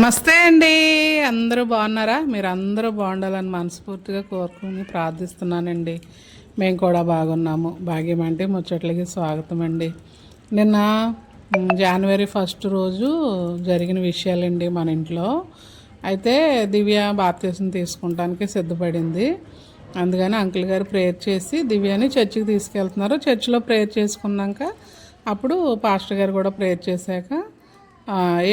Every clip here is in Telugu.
నమస్తే అండి. అందరూ బాగున్నారా? మీరు అందరూ బాగుండాలని మనస్ఫూర్తిగా కోరుకుని ప్రార్థిస్తున్నానండి. మేము కూడా బాగున్నాము. భాగ్యం అంటే ముచ్చట్లకి స్వాగతం అండి. నిన్న జనవరి ఫస్ట్ రోజు జరిగిన విషయాలండి మన ఇంట్లో. అయితే దివ్య బాప్తీసం తీసుకుంటానికి సిద్ధపడింది. అందుకని అంకుల్ గారు ప్రేయర్ చేసి దివ్యని చర్చికి తీసుకెళ్తున్నారు. చర్చిలో ప్రేయర్ చేసుకున్నాక అప్పుడు పాస్టర్ గారు కూడా ప్రేయర్ చేశాక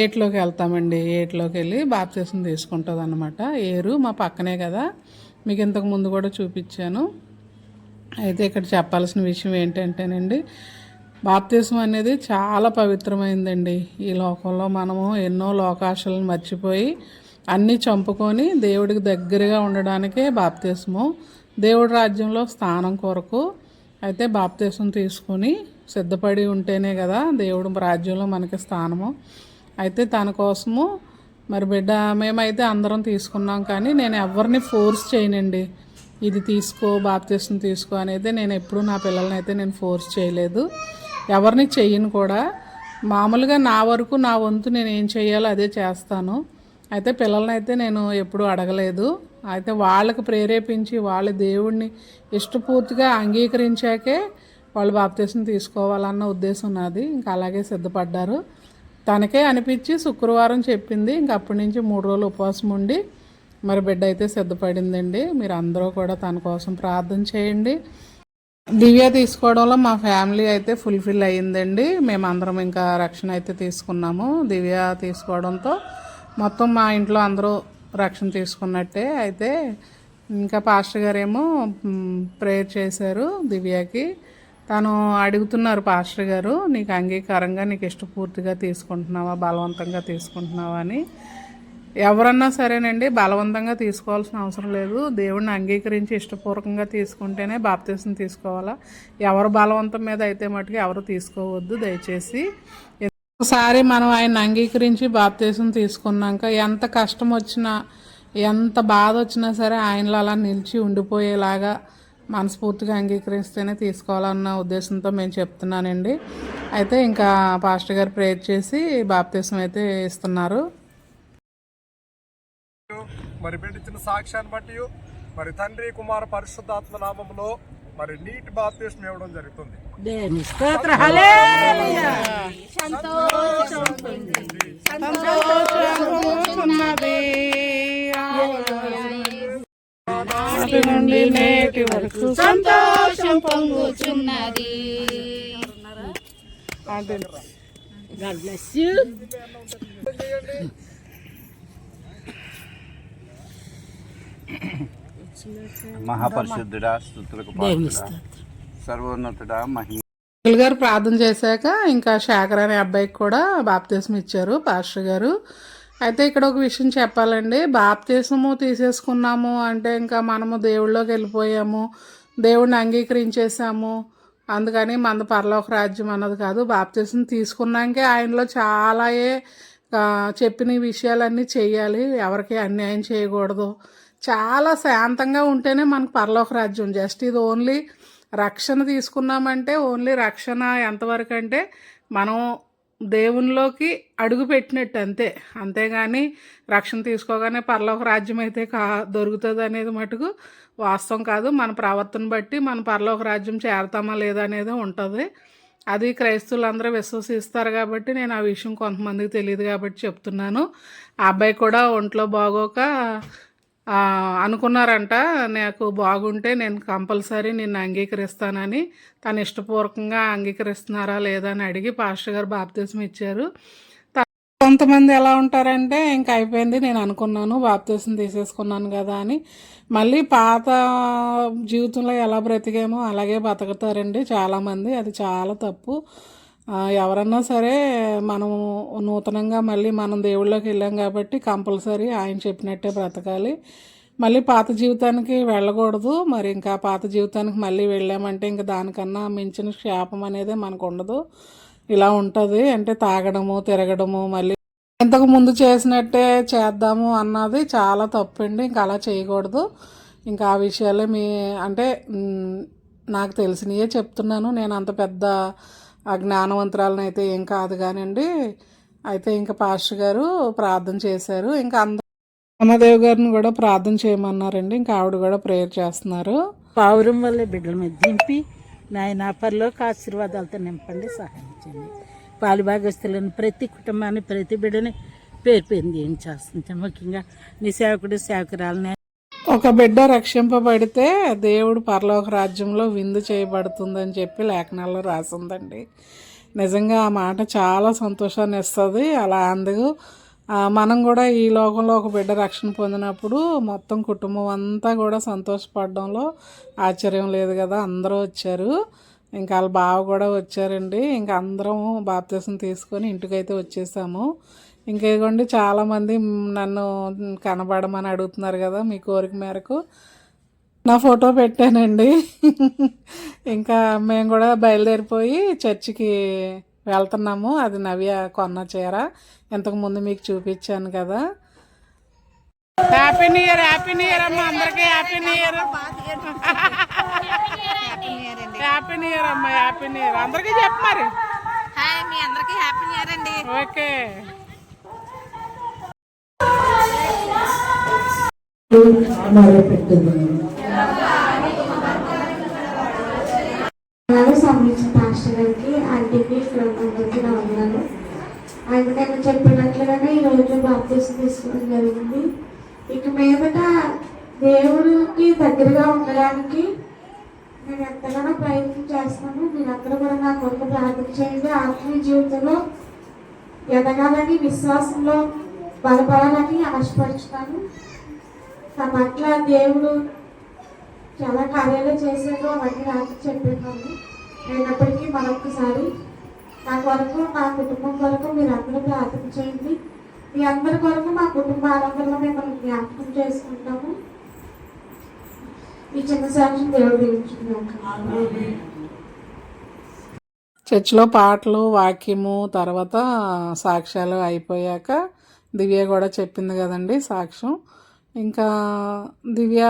ఏట్లోకి వెళ్తామండి. ఏట్లోకి వెళ్ళి బాప్తీసం తీసుకుంటుంది అనమాట ఏరు మా పక్కనే కదా. మీకు ఇంతకు ముందు కూడా చూపించాను. అయితే ఇక్కడ చెప్పాల్సిన విషయం ఏంటంటేనండి బాప్తీసం అనేది చాలా పవిత్రమైందండి. ఈ లోకంలో మనము ఎన్నో లోకాశలను మర్చిపోయి అన్నీ చంపుకొని దేవుడికి దగ్గరగా ఉండడానికే బాప్తీసము. దేవుడి రాజ్యంలో స్థానం కొరకు అయితే బాప్తీసం తీసుకొని సిద్ధపడి ఉంటేనే కదా దేవుడు రాజ్యంలో మనకి స్థానము. అయితే తన కోసము మరి బిడ్డ మేమైతే అందరం తీసుకున్నాం కానీ నేను ఎవరిని ఫోర్స్ చేయనండి. ఇది తీసుకో బాప్తీసం తీసుకో అనేది నేను ఎప్పుడు నా పిల్లల్ని అయితే నేను ఫోర్స్ చేయలేదు. ఎవరిని చెయ్యను కూడా. మామూలుగా నా వరకు నా వంతు నేను ఏం చేయాలో అదే చేస్తాను. అయితే పిల్లల్ని అయితే నేను ఎప్పుడూ అడగలేదు. అయితే వాళ్ళకి ప్రేరేపించి వాళ్ళ దేవుడిని ఇష్టపూర్తిగా అంగీకరించాకే వాళ్ళు బాప్తీసం తీసుకోవాలన్న ఉద్దేశం నాది. ఇంకా అలాగే సిద్ధపడ్డారు. తనకే అనిపించి శుక్రవారం చెప్పింది. ఇంక అప్పటి నుంచి మూడు రోజులు ఉపవాసం ఉండి మరి బిడ్డ అయితే సిద్ధపడిందండి. మీరు అందరూ కూడా తన కోసం ప్రార్థన చేయండి. దివ్య తీసుకోవడంలో మా ఫ్యామిలీ అయితే ఫుల్ఫిల్ అయ్యిందండి. మేమందరం ఇంకా రక్షణ అయితే తీసుకున్నాము. దివ్య తీసుకోవడంతో మొత్తం మా ఇంట్లో అందరూ రక్షణ తీసుకున్నట్టే అయితే. ఇంకా పాస్టర్ గారేమో ప్రేయర్ చేశారు దివ్యకి. తను అడుగుతున్నారు పాస్టర్ గారు నీకు అంగీకారంగా నీకు ఇష్టపూర్తిగా తీసుకుంటున్నావా బలవంతంగా తీసుకుంటున్నావా అని. ఎవరన్నా సరేనండి బలవంతంగా తీసుకోవాల్సిన అవసరం లేదు. దేవుడిని అంగీకరించి ఇష్టపూర్వకంగా తీసుకుంటేనే బాప్తీసం తీసుకోవాలా. ఎవరు బలవంతం మీద అయితే మటుకు ఎవరు తీసుకోవద్దు దయచేసి. ఒకసారి మనం ఆయన అంగీకరించి బాప్తీసం తీసుకున్నాక ఎంత కష్టం వచ్చినా ఎంత బాధ వచ్చినా సరే ఆయనలో అలా నిలిచి ఉండిపోయేలాగా మనస్ఫూర్తిగా అంగీకరిస్తేనే తీసుకోవాలన్న ఉద్దేశంతో మేము చెప్తున్నానండి. అయితే ఇంకా పాస్టర్ గారు ప్రేయర్ చేసి బాప్తీసం అయితే ఇస్తున్నారు. మరి పెట్టించిన సాక్ష్యాన్ని బట్టి మరి తండ్రి కుమార పరిశుద్ధాత్మ నామములో మరి నీటి బాప్తీసం ఇవ్వడం జరుగుతుంది. స్తోత్ర నాటి నుండి నేటి వరకు సంతోషం పొంగుచున్నది అదే గాడ్ బ్లెస్ యు మహాపరిశుద్ధుడా స్థుతులకు దేని పాత్రుడా, సర్వోన్నతుడా మహిమ. అంకుల్ గారు ప్రార్థన చేశాక ఇంకా శేఖర్ అనే అబ్బాయికి కూడా బాప్తీసం ఇచ్చారు పాస్టర్ గారు. అయితే ఇక్కడ ఒక విషయం చెప్పాలండి. బాప్తీసము తీసేసుకున్నాము అంటే ఇంకా మనము దేవుళ్ళలోకి వెళ్ళిపోయాము. దేవుడిని అంగీకరించేసాము అందుకని మన పరలోక రాజ్యం అన్నది కాదు బాప్తీసం తీసుకున్నాకే ఆయనలో చాలాయే చెప్పిన విషయాలన్నీ చేయాలి. ఎవరికి అన్యాయం చేయకూడదు. చాలా శాంతంగా ఉంటేనే మనకు పరలోక రాజ్యం. జస్ట్ ఇది ఓన్లీ రక్షణ తీసుకున్నామంటే ఓన్లీ రక్షణ ఎంతవరకు అంటే మనం దేవునిలోకి అడుగు పెట్టినట్టు అంతే. అంతేగాని రక్షణ తీసుకోగానే పరలోక రాజ్యం అయితే కా దొరుకుతుంది అనేది మటుకు వాస్తవం కాదు. మన ప్రవర్తన బట్టి మన పరలోక రాజ్యం చేరతామా లేదా అనేది ఉంటుంది. అది క్రైస్తవులందరూ విశ్వసిస్తారు కాబట్టి నేను ఆ విషయం కొంతమందికి తెలియదు కాబట్టి చెప్తున్నాను. ఆ అబ్బాయి కూడా ఒంట్లో బాగోక అనుకున్నారంట నాకు బాగుంటే నేను కంపల్సరీ నిన్ను అంగీకరిస్తానని. తను ఇష్టపూర్వకంగా అంగీకరిస్తున్నారా లేదా అని అడిగి పాస్టర్ గారు బాప్తీసం ఇచ్చారు. త- కొంతమంది ఎలా ఉంటారంటే ఇంకా అయిపోయింది నేను అనుకున్నాను బాప్తీసం తీసేసుకున్నాను కదా అని. మళ్ళీ పాత జీవితంలో ఎలా బ్రతికేమో అలాగే బతుకుతారండి చాలామంది. అది చాలా తప్పు. ఎవరన్నా సరే మనం నూతనంగా మళ్ళీ మనం దేవుళ్ళకి వెళ్ళాం కాబట్టి కంపల్సరీ ఆయన చెప్పినట్టే బ్రతకాలి. మళ్ళీ పాత జీవితానికి వెళ్ళకూడదు. మరి ఇంకా పాత జీవితానికి మళ్ళీ వెళ్ళామంటే ఇంకా దానికన్నా మించిన శాపం అనేది మనకు ఉండదు. ఇలా ఉంటుంది. అంటే తాగడము తిరగడము మళ్ళీ ఇంతకు ముందు చేసినట్టే చేద్దాము అన్నది చాలా తప్పండి. ఇంకా అలా చేయకూడదు. ఇంకా ఆ విషయాలే మీ అంటే నాకు తెలిసినయే చెప్తున్నాను. నేను అంత పెద్ద జ్ఞానవంతురాలను అయితే ఏం కాదు కానివ్వండి అయితే ఇంకా పాస్టర్ గారు ప్రార్థన చేశారు. ఇంకా అందరూ అన్నదేవ్ గారిని కూడా ప్రార్థన చేయమన్నారండి. ఇంకా ఆవిడ కూడా ప్రేయర్ చేస్తున్నారు. పావురం వల్లే బిడ్డల మీద దింపి నాయన పరలోక ఆశీర్వాదాలతో నింపండి సహాయం చేయండి పాలు భాగస్తులను ప్రతి కుటుంబాన్ని ప్రతి బిడ్డని పేరు పేరు ఏం చేస్తుంది ముఖ్యంగా నీ సేవకుడు సేవకురాలని ఒక బిడ్డ రక్షింపబడితే దేవుడు పరలోక రాజ్యంలో విందు చేయబడుతుందని చెప్పి లేఖనాల్లో రాసిందండి. నిజంగా ఆ మాట చాలా సంతోషాన్ని ఇస్తుంది. అలా అందుకు మనం కూడా ఈ లోకంలో ఒక బిడ్డ రక్షణ పొందినప్పుడు మొత్తం కుటుంబం అంతా కూడా సంతోషపడడంలో ఆశ్చర్యం లేదు కదా. అందరూ వచ్చారు. ఇంకా వాళ్ళ బావ కూడా వచ్చారండి. ఇంకా అందరం బాప్తీసం తీసుకొని ఇంటికైతే వచ్చేసాము. ఇంకా ఇదిగోండి చాలామంది నన్ను కనబడమని అడుగుతున్నారు కదా మీ కోరిక మేరకు. నా ఫోటో పెట్టానండి. ఇంకా మేము కూడా బయలుదేరిపోయి చర్చికి వెళ్తున్నాము. అది నవ్య కొన్న చీర. ఇంతకు ముందు మీకు చూపించాను కదా. Happy new year happy new year అమ్మ. అందరికీ happy new year happy new year అమ్మ హ్యాపీ న్యూ ఇయర్ అందరికీ చెప్పు మరి. హాయ్ మీ అందరికీ హ్యాపీ న్యూ ఇయర్ అండి. ఓకే అలాగే సంబంధించిన పాస్టర్ గారికి ఆంటీకి అందరికీ నా వందనాలు ఆయన నేను చెప్పినట్లుగానే బాప్తీసం తీసుకోవడం జరిగింది. ఇక మీదట దేవుడికి దగ్గరగా ఉండడానికి నేను ఎంతగానో ప్రయత్నం చేస్తాను. మీరు అందరూ కూడా నా కొరకు ప్రార్థన చేయండి. ఆత్మీయ జీవితంలో ఎదగాలని విశ్వాసంలో బలపడాలని ఆశపరుచుతాను. నా పట్ల దేవుడు చాలా కార్యాలు చేశారు అవన్నీ నాకు చెప్పేవాళ్ళు అయినప్పటికీ మరొకసారి నా కొరకు నా కుటుంబం కొరకు మీరు అందరూ ప్రార్థన చేయండి. మీ అందరి కొరకు మా కుటుంబ ఆనందంలో మిమ్మల్ని జ్ఞాపకం చేసుకుంటాము. ఈ చిన్న సాక్ష్యం దేవుడు దీవించుకున్నాక. చర్చిలో పాటలు వాక్యము తర్వాత సాక్ష్యాలు అయిపోయాక దివ్య కూడా చెప్పింది కదండి సాక్ష్యం. ఇంకా దివ్య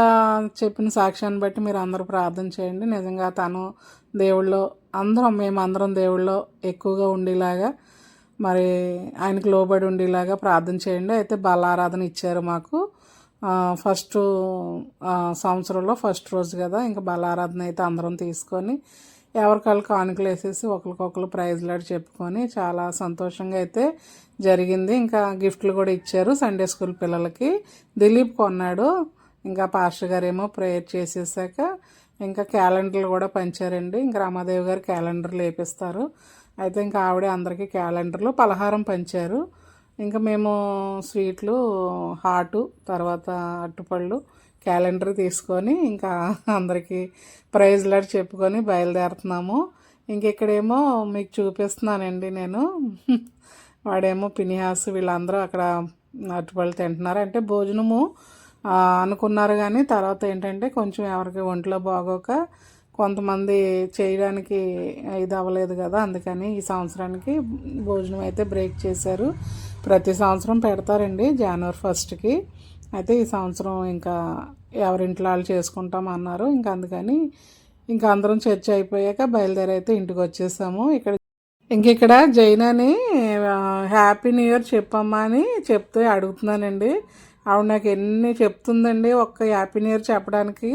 చెప్పిన సాక్ష్యాన్ని బట్టి మీరు అందరూ ప్రార్థన చేయండి. నిజంగా తను దేవుళ్ళో అందరం మేము అందరం దేవుళ్ళో ఎక్కువగా ఉండేలాగా మరి ఆయనకు లోబడి ఉండేలాగా ప్రార్థన చేయండి. అయితే బలారాధన ఇచ్చారు మాకు. ఫస్ట్ సంవత్సరంలో ఫస్ట్ రోజు కదా ఇంకా బలారాధన అయితే అందరం తీసుకొని ఎవరికాళ్ళు కానుకలు వేసేసి ఒకరికొకరు ప్రైజ్లాడి చెప్పుకొని చాలా సంతోషంగా అయితే జరిగింది. ఇంకా గిఫ్ట్లు కూడా ఇచ్చారు సండే స్కూల్ పిల్లలకి. దిలీప్ కొన్నాడు. ఇంకా పాస్టర్ గారు ఏమో ప్రేయర్ చేసేసాక ఇంకా క్యాలెండర్లు కూడా పంచారండి. ఇంకా రామాదేవి గారు క్యాలెండర్లు వేపిస్తారు అయితే ఇంకా ఆవిడ అందరికీ క్యాలెండర్లు పలహారం పంచారు. ఇంకా మేము స్వీట్లు హాటు తర్వాత అట్టుపళ్ళు క్యాలెండర్ తీసుకొని ఇంకా అందరికీ ప్రైజ్లాట్ చెప్పుకొని బయలుదేరుతున్నాము. ఇంక ఇక్కడేమో మీకు చూపిస్తున్నానండి నేను. వాడేమో పినిహాస్ వీళ్ళందరూ అక్కడ అటుపళ్ళు తింటున్నారు. అంటే భోజనము అనుకున్నారు కానీ తర్వాత ఏంటంటే కొంచెం ఎవరికి ఒంట్లో బాగోక కొంతమంది చేయడానికి ఇది అవ్వలేదు కదా అందుకని ఈ సంవత్సరానికి భోజనం అయితే బ్రేక్ చేశారు. ప్రతి సంవత్సరం పెడతారండి జనవరి ఫస్ట్కి అయితే ఈ సంవత్సరం ఇంకా ఎవరింట్లో వాళ్ళు చేసుకుంటాం అన్నారు. ఇంకా అందుకని ఇంకా అందరం చర్చ అయిపోయాక బయలుదేరి అయితే ఇంటికి వచ్చేసాము. ఇక్కడ ఇంక ఇక్కడ జైనని హ్యాపీ న్యూ ఇయర్ చెప్పమ్మా అని చెప్తే అడుగుతున్నానండి. ఆవిడ నాకు ఎన్ని చెప్తుందండి ఒక్క హ్యాపీ న్యూ ఇయర్ చెప్పడానికి.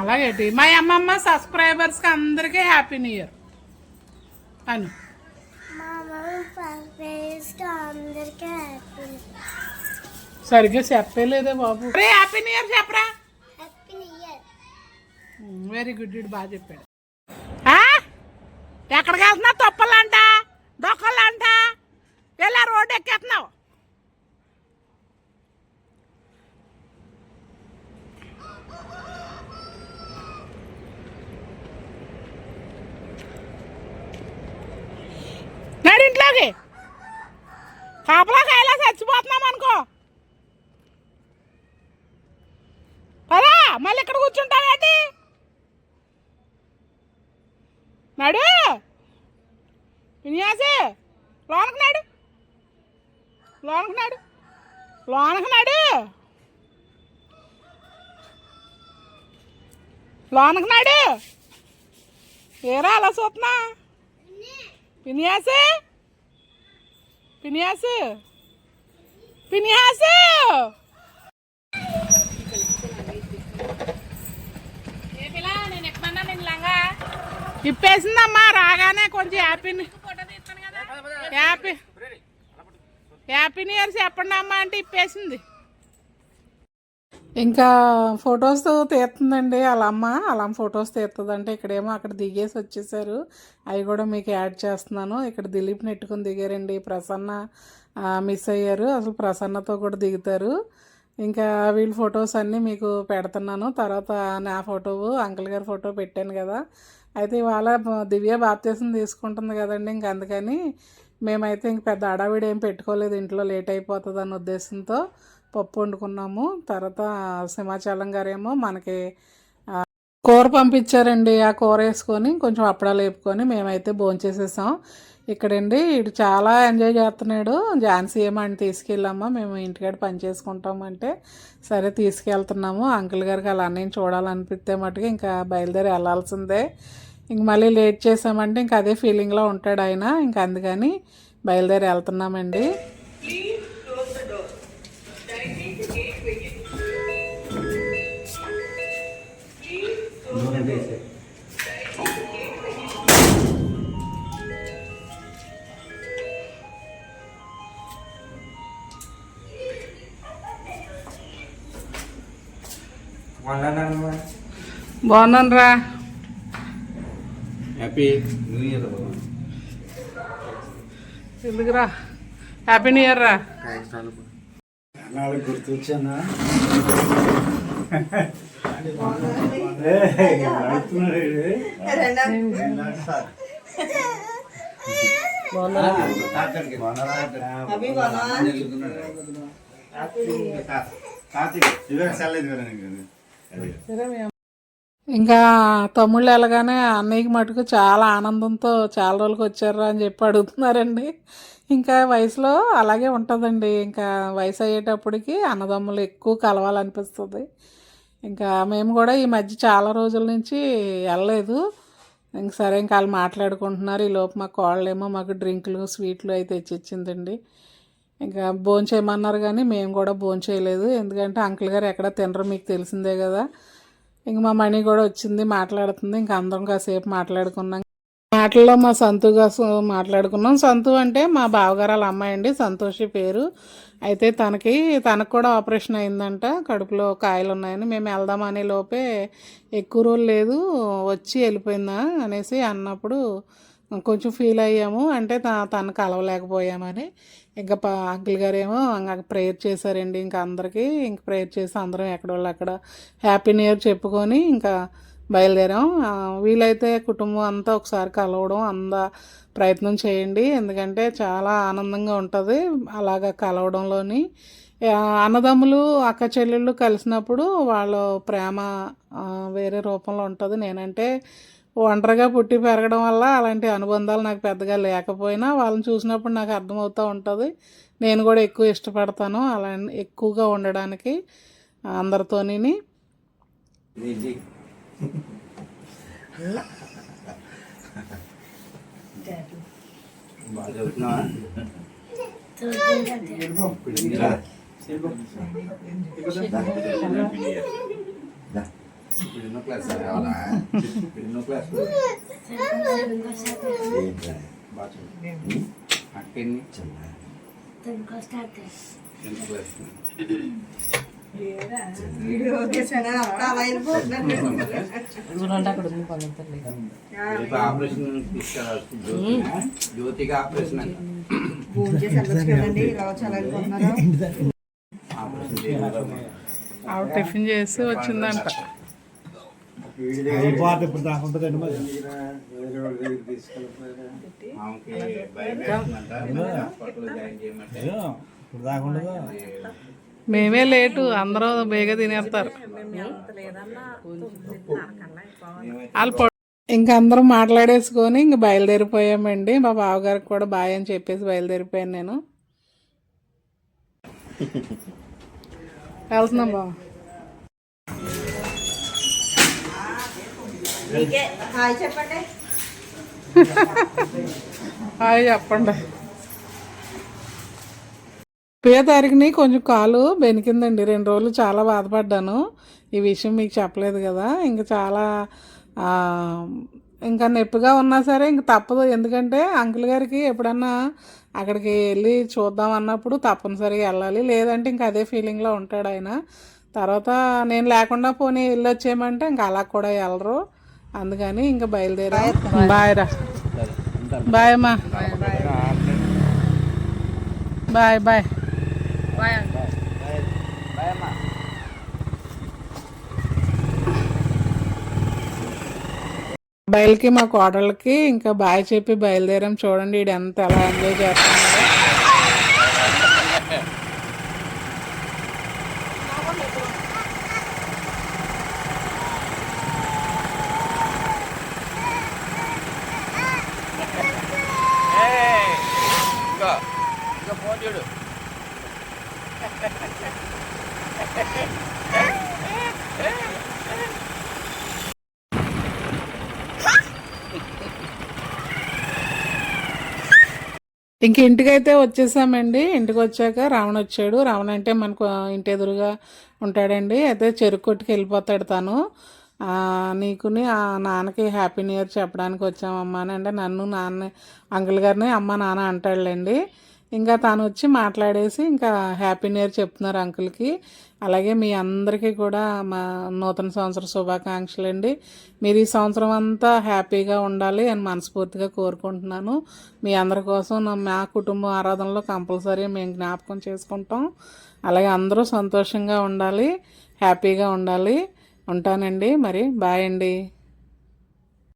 అలాగేటి. మా అమ్మమ్మ సబ్స్క్రైబర్స్కి అందరికీ హ్యాపీ న్యూ ఇయర్. అను. సరిగ్గా చెప్పలేదే బాబు. హ్యాపీ న్యూ ఇయర్ చెప్పరా? వెరీ గుడ్ ఇడు బాగా చెప్పాడు. ఆ? ఎక్కడికి వెళ్తున్నావు? తొప్పలంట డొక్కలంట ఎలా రోడ్డు ఎక్కేస్తున్నావు నాడు ఇంట్లోకి కాపలా కాయలా చచ్చిపోతున్నాం అనుకో. పదా మళ్ళీ ఇక్కడ కూర్చుంటావేంటి నాడు వినియాసి లోనకు నాడు లోనకు నాడు లోనకు నాడు లోనకు నాడు. ఏరా అలా చూస్తున్నా? పినియాసు పినియాసు పినియాసు ఇప్పేసిందమ్మా రాగానే కొంచెం happy happy happy new year చెప్పండి అమ్మా అంటే ఇప్పేసింది. ఇంకా ఫొటోస్ తీస్తుందండి వాళ్ళ అమ్మ వాళ్ళ అమ్మ ఫొటోస్ తీస్తుందంటే ఇక్కడేమో అక్కడ దిగేసి వచ్చేసారు. అవి కూడా మీకు యాడ్ చేస్తున్నాను. ఇక్కడ దిలీప్ నెట్టుకుని దిగారండి. ప్రసన్న మిస్ అయ్యారు. అసలు ప్రసన్నతో కూడా దిగుతారు. ఇంకా వీళ్ళ ఫొటోస్ అన్నీ మీకు పెడుతున్నాను. తర్వాత నా ఫోటో అంకుల్ గారి ఫోటో పెట్టాను కదా. అయితే ఇవాళ దివ్య బాప్తీసం తీసుకుంటుంది కదండి ఇంక అందుకని మేమైతే ఇంక పెద్ద అడావిడి ఏం పెట్టుకోలేదు. ఇంట్లో లేట్ అయిపోతుంది అన్న ఉద్దేశంతో పప్పు వండుకున్నాము. తర్వాత సింహాచలం గారేమో మనకి కూర పంపించారండి. ఆ కూర వేసుకొని కొంచెం అప్పడాలు వేపుకొని మేమైతే భోంచేసేసాం ఇక్కడండి ఇటు చాలా ఎంజాయ్ చేస్తున్నాడు. ఝాన్సీ ఏమని తీసుకెళ్ళామా మేము ఇంటికాడ పని చేసుకుంటామంటే సరే తీసుకెళ్తున్నాము. అంకుల్ గారికి అలా అన్నీ చూడాలనిపిస్తే మటుకు ఇంకా బయలుదేరి వెళ్ళాల్సిందే. ఇంక మళ్ళీ లేట్ చేసామంటే ఇంకా అదే ఫీలింగ్లో ఉంటాడు ఆయన. ఇంకా అందుకని బయలుదేరి వెళ్తున్నామండి. బాగున్నాను రా హ్యాపీ న్యూ ఇయర్ ఎందుకురా? హ్యాపీ న్యూ ఇయర్ రా. గుర్తొచ్చానా? ఇంకా తమ్ముళ్ళు వెళ్ళగానే అన్నయ్యకి మటుకు చాలా ఆనందంతో చాలా రోజులకి వచ్చారా అని చెప్పి అడుగుతున్నారండి. ఇంకా వయసులో అలాగే ఉంటుందండి. ఇంకా వయసు అయ్యేటప్పటికి అన్నదమ్ములు ఎక్కువ కలవాలనిపిస్తుంది. ఇంకా మేము కూడా ఈ మధ్య చాలా రోజుల నుంచి వెళ్ళలేదు. ఇంక సరే ఇంకా వాళ్ళు మాట్లాడుకుంటున్నారు. ఈ లోపు మా కోళ్ళేమో మాకు డ్రింకులు స్వీట్లు అయితే తెచ్చిచ్చిందండి. ఇంకా భోంచేయమన్నారు కానీ మేము కూడా భోంచేయలేదు ఎందుకంటే అంకుల్ గారు ఎక్కడ తినరు మీకు తెలిసిందే కదా. ఇంక మా మణి కూడా వచ్చింది మాట్లాడుతుంది. ఇంకా అందరం కాసేపు మాట్లాడుకున్నాం. మాటల్లో మా సంతుగా మాట్లాడుకున్నాం. సంతు అంటే మా బావగారు వాళ్ళ అమ్మాయి అండి. సంతోషి పేరు. అయితే తనకి తనకు కూడా ఆపరేషన్ అయిందంట. కడుపులో కాయలు ఉన్నాయని. మేము వెళ్దామనే లోపే ఎక్కువ రోజులు లేదు. వచ్చి వెళ్ళిపోయిందా అనేసి అన్నప్పుడు కొంచెం ఫీల్ అయ్యాము. అంటే త- తను కలవలేకపోయామని. ఇంకా ప అంకుల్ గారు ఏమో ప్రేయర్ చేశారండి. ఇంకా అందరికీ ఇంక ప్రేయర్ చేసి అందరం ఎక్కడ వాళ్ళు అక్కడ హ్యాపీ న్యూ ఇయర్ చెప్పుకొని ఇంకా బయలుదేరాం. వీలైతే కుటుంబం అంతా ఒకసారి కలవడం అంద ప్రయత్నం చేయండి. ఎందుకంటే చాలా ఆనందంగా ఉంటుంది అలాగా కలవడంలోని. అన్నదమ్ములు అక్క చెల్లెళ్ళు కలిసినప్పుడు వాళ్ళ ప్రేమ వేరే రూపంలో ఉంటుంది. నేనంటే ఒంటరిగా పుట్టి పెరగడం వల్ల అలాంటి అనుబంధాలు నాకు పెద్దగా లేకపోయినా వాళ్ళని చూసినప్పుడు నాకు అర్థమవుతూ ఉంటుంది. నేను కూడా ఎక్కువ ఇష్టపడతాను అలా ఎక్కువగా ఉండడానికి అందరితోని బాగా చదువుతున్నావా ఇప్పుడు ఎన్నో క్లాస్ కావాలా ఎన్నో క్లాస్ చదువు అక్కెన్ని టెన్త్ క్లాస్ ఆపరేషన్ ఆవిడ టిఫిన్ చేసి వచ్చిందంట. ఇప్పుడు దాకా ఉండదు? మేమే లేటు అందరూ బేగా తినేస్తారు. వాళ్ళు ఇంక అందరం మాట్లాడేసుకొని ఇంక బయలుదేరిపోయామండి. మా బావగారికి కూడా బాయ్ అని చెప్పేసి బయలుదేరిపోయాను నేను. వెళ్తున్నాం బావ. హాయ్ చెప్పండి. హాయ్ చెప్పండి. ముప్పై తారీఖుని కొంచెం కాలు బెనికిందండి. రెండు రోజులు చాలా బాధపడ్డాను. ఈ విషయం మీకు చెప్పలేదు కదా. ఇంకా చాలా ఇంకా నొప్పిగా ఉన్నా సరే ఇంక తప్పదు. ఎందుకంటే అంకుల్ గారికి ఎప్పుడన్నా అక్కడికి వెళ్ళి చూద్దాం అన్నప్పుడు తప్పనిసరిగా వెళ్ళాలి. లేదంటే ఇంకా అదే ఫీలింగ్లో ఉంటాడు ఆయన. తర్వాత నేను లేకుండా పోనీ వెళ్ళి వచ్చేయమంటే ఇంకా అలా కూడా వెళ్ళరు. అందుకని ఇంకా బయలుదేరా. బాయ్ రా. బాయ్ అమ్మా. Bye bye. బయలుకి మా కోడళ్ళకి ఇంకా బాయ్ చెప్పి బయలుదేరాం. చూడండి ఈడు ఎంత ఎలా ఎంజాయ్ చేస్తున్నాడో. ఇంక ఇంటికైతే వచ్చేసామండి. ఇంటికి వచ్చాక రావణ వచ్చాడు. రావణ అంటే మనకు ఇంటి ఎదురుగా ఉంటాడండి. అయితే చెరుకు కొట్టుకు వెళ్ళిపోతాడు తను. నీకుని ఆ నాన్నకి హ్యాపీ న్యూ ఇయర్ చెప్పడానికి వచ్చామమ్మా అని. అంటే నన్ను నాన్న అంకుల్ గారిని అమ్మ నాన్న అంటాడులేండి. ఇంకా తను వచ్చి మాట్లాడేసి ఇంకా హ్యాపీ న్యూ ఇయర్ చెప్తున్నారు అంకుల్కి. అలాగే మీ అందరికీ కూడా మా నూతన సంవత్సర శుభాకాంక్షలు అండి. మీరు ఈ సంవత్సరం అంతా హ్యాపీగా ఉండాలి అని మనస్ఫూర్తిగా కోరుకుంటున్నాను. మీ అందరి కోసం మా కుటుంబ ఆరాధనలో కంపల్సరీ మేము జ్ఞాపకం చేసుకుంటాం. అలాగే అందరూ సంతోషంగా ఉండాలి హ్యాపీగా ఉండాలి. ఉంటానండి. మరి బాయ్ అండి.